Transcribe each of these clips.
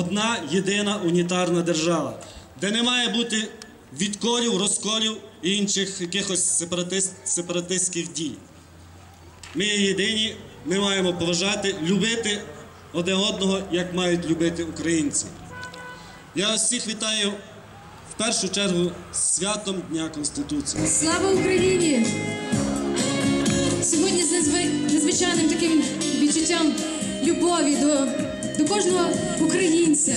Одна єдина унітарна держава, де не має бути відколів, розколів і інших якихось сепаратист, сепаратистських дій. Ми є єдині, ми маємо поважати, любити один одного, як мають любити українці. Я вас всіх вітаю в першу чергу святом Дня Конституції. Слава Україні! Сьогодні з незви- незвичайним таким відчуттям любові до, до кожного українця.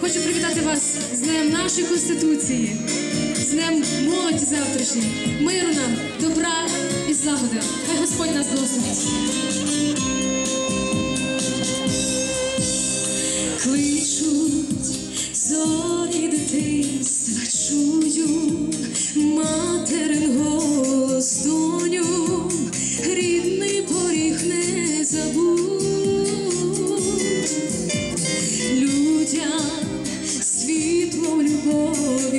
Хочу привітати вас з Днем нашої Конституції, з Днем молоді завтрашньої, миру нам, добра і злагоди. Хай Господь нас благословить. Кличуть зорі дитинства чую,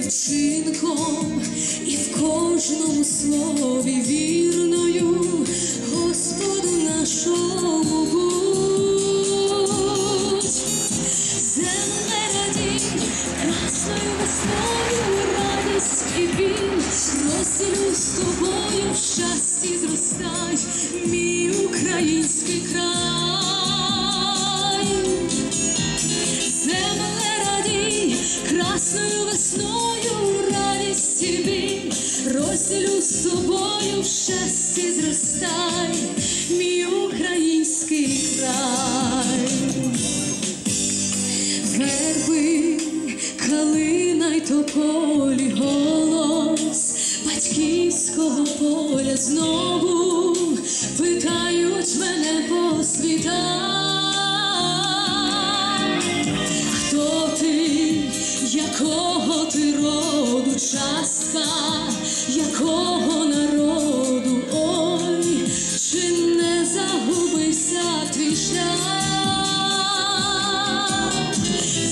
вчинком і в кожному слові вірною Господу нашому будь. Земле радій, красною весною радість і біль, розділю з тобою в щасті зростай, мій український край. Земле радій, красною весною з тобою в щасті зростай, мій український край. Верби, калина й тополі голос батьківського поля знову питають мене по світах. Частка, якого народу, ой, чи не загубився твій шлях?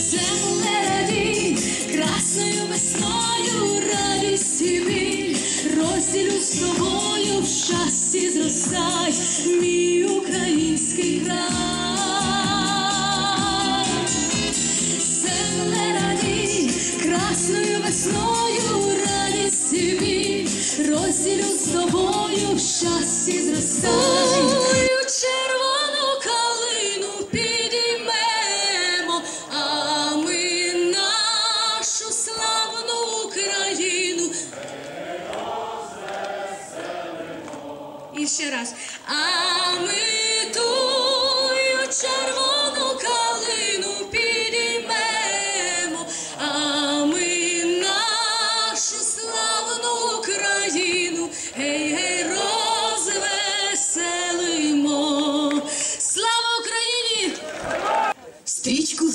Земле красною весною радість і біль, розділю з тобою в щасті зростай, мій український край. Весною радість і біль, розділю з тобою в щасті зростай. Ой, червону калину підіймемо, а ми нашу славну Україну. І ще раз.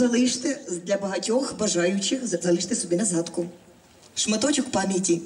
Залиште для багатьох бажаючих залиште собі на згадку. Шматочок пам'яті.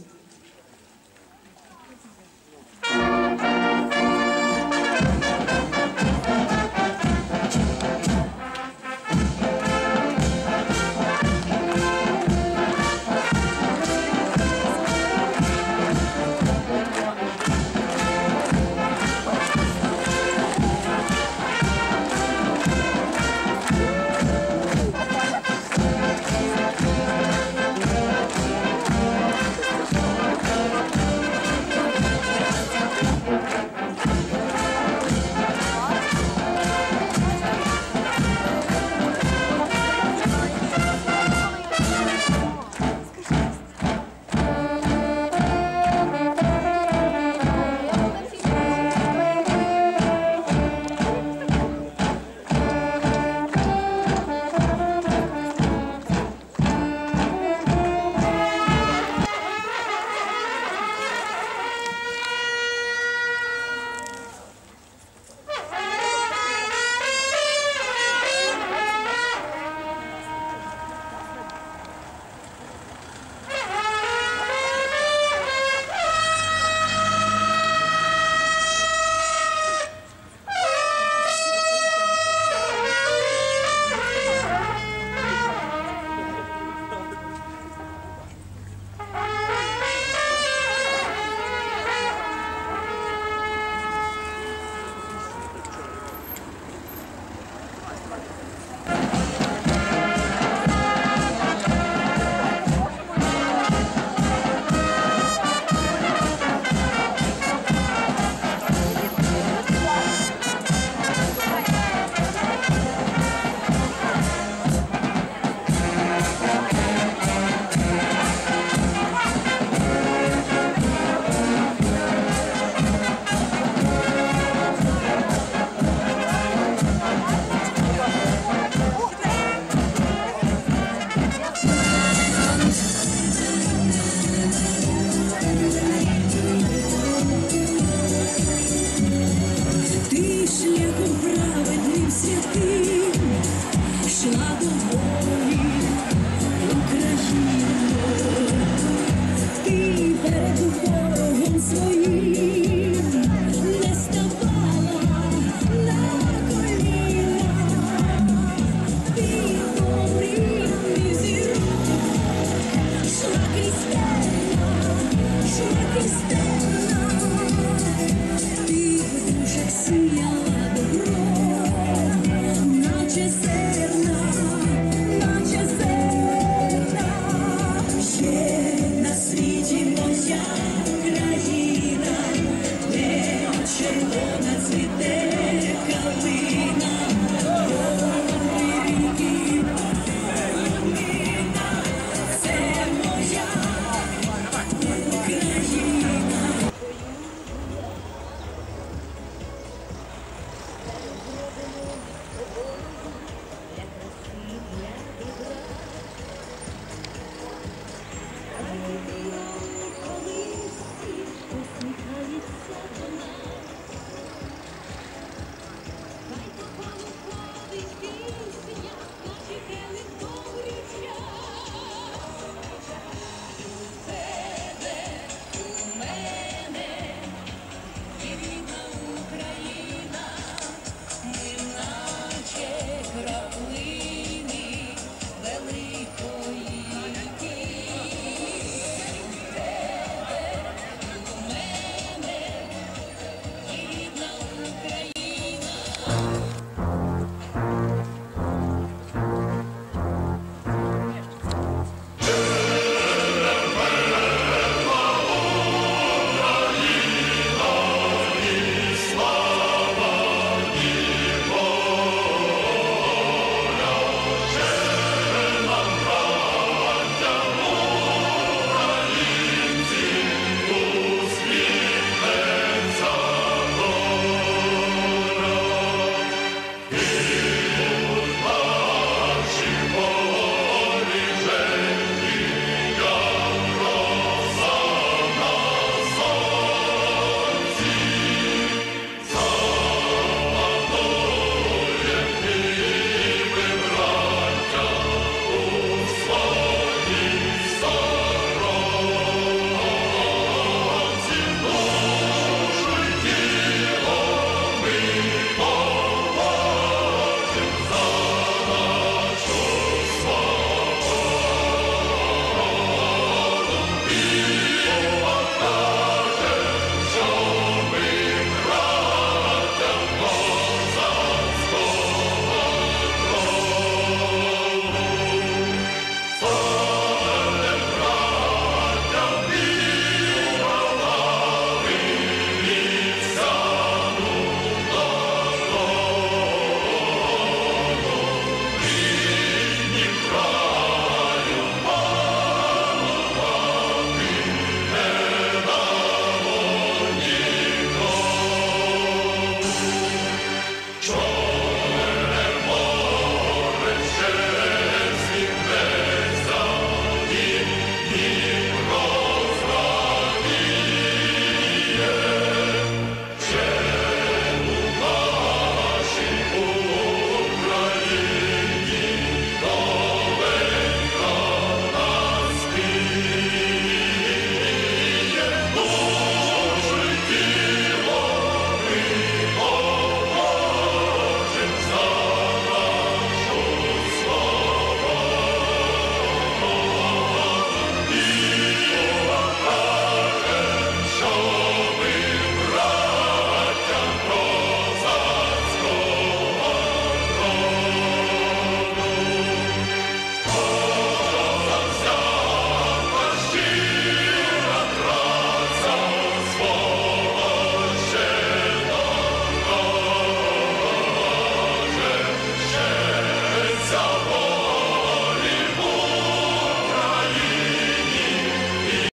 it here.